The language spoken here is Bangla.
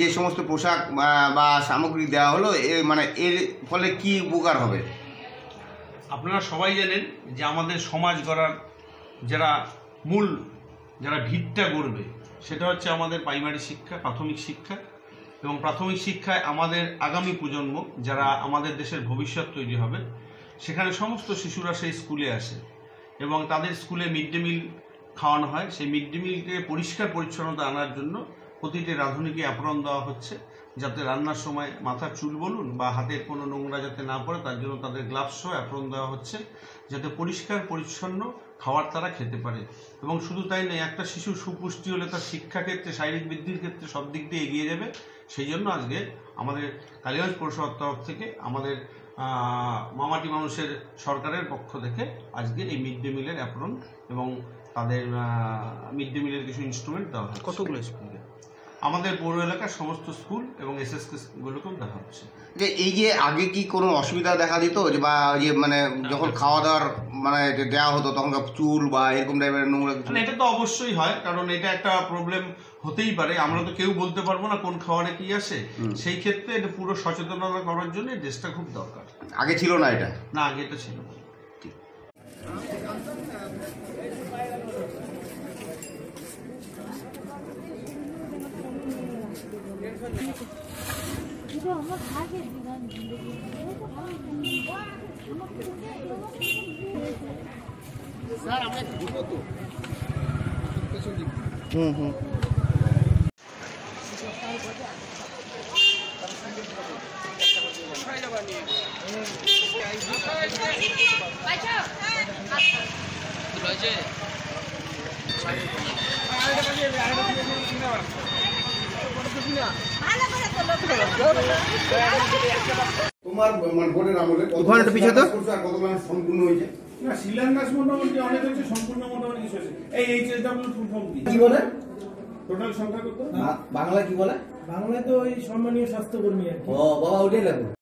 যে সমস্ত পোশাক, বা সামগ্রী দেওয়া হলো মানে এর ফলে কি উপকার হবে? আপনারা সবাই জানেন যে আমাদের সমাজ গড়ার যারা মূল, যারা ভিতটা গড়বে, সেটা হচ্ছে আমাদের প্রাইমারি শিক্ষা, প্রাথমিক শিক্ষা। এবং প্রাথমিক শিক্ষায় আমাদের আগামী প্রজন্ম, যারা আমাদের দেশের ভবিষ্যৎ তৈরি হবে, সেখানে সমস্ত শিশুরা সেই স্কুলে আসে। এবং তাদের স্কুলে মিড ডে মিল খাওয়ানো হয়। সেই মিড ডে মিলকে পরিষ্কার পরিচ্ছন্নতা আনার জন্য প্রতিটি রাঁধুনিকে অ্যাপ্রন দেওয়া হচ্ছে যাতে রান্নার সময় মাথার চুল বলুন বা হাতের কোনো নোংরা যাতে না পড়ে, তার জন্য তাদের গ্লাভস সহ অ্যাপ্রন দেওয়া হচ্ছে যাতে পরিষ্কার, পরিচ্ছন্ন খাবার তারা খেতে পারে। এবং শুধু তাই নয়, একটা শিশু সুপুষ্টি হলে তার শিক্ষাক্ষেত্রে, শারীরিক বৃদ্ধির ক্ষেত্রে সব দিক দিয়ে এগিয়ে যাবে। সেই জন্য আজকে আমাদের কালীগঞ্জ পৌরসভার তরফ থেকে আমাদের মামাটি মানুষের সরকারের পক্ষ থেকে আজকে এই মিড ডে মিলের অ্যাপ্রন এবং তাদের মিড ডে মিলের কিছু ইনস্ট্রুমেন্ট দেওয়া হচ্ছে। কতগুলো স্কুল আমাদের পৌর এলাকার সমস্ত স্কুল এবং এসএসকে গুলোকেও দেওয়া হচ্ছে। যে এই যে আগে কি কোনো অসুবিধা দেখা দিত? যে বা যে মানে যখন খাওয়া দাওয়ার মানে দেওয়া হতো তখন চুল বা এরকম টাইপের নোংরা মানে এটা তো অবশ্যই হয় কারণ এটা একটা প্রবলেম হতেই পারে। আমরা তো কেউ বলতে পারব না কোন খাবারে কি আসে। সেই ক্ষেত্রে এটা পুরো সচেতনতা করার জন্য ড্রেসটা খুব দরকার। আগে ছিল না এটা? না আগে এটা ছিল না। 이거 엄마 가게 지금 사람한테 이것도 응응 맞아. তোমার মানে বোর্ডের আমলে ওখানে পিছিয়ে দাও। কত মানুষ সম্পূর্ণ হয়েছে? না শিলান্যাস মোটামুটি অনেক হচ্ছে সম্পূর্ণ মোটামুটি কিছু হয়েছে। এই H S W full form কি কি বলে? টোটাল সংখ্যা কত? বাংলা কি বলে? বাংলায় তো ওই সম্মানীয় স্বাস্থ্যকর্মী আর কি। ও বাবা ওটাই লাগবে।